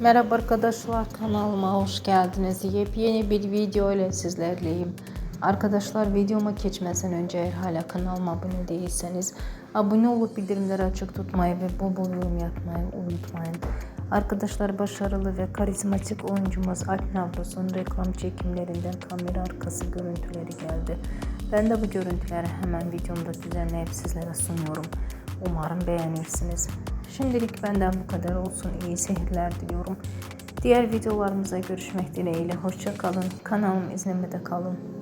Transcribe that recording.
Merhaba arkadaşlar kanalıma hoş geldiniz. Yepyeni bir video ile sizlerleyim. Arkadaşlar videoma geçmeden önce eğer hala kanalıma abone değilseniz abone olup bildirimleri açık tutmayı ve bol bol yorum yapmayı unutmayın. Arkadaşlar başarılı ve karizmatik oyuncumuz Alp Navruz'un reklam çekimlerinden kamera arkası görüntüleri geldi. Ben de bu görüntüleri hemen videomda düzenleyip sizlere sunuyorum. Umarım beğenirsiniz. Şimdilik benden bu kadar olsun. İyi seyirler diliyorum. Diğer videolarımıza görüşmek dileğiyle. Hoşça kalın. Kanalımı izlemede kalın.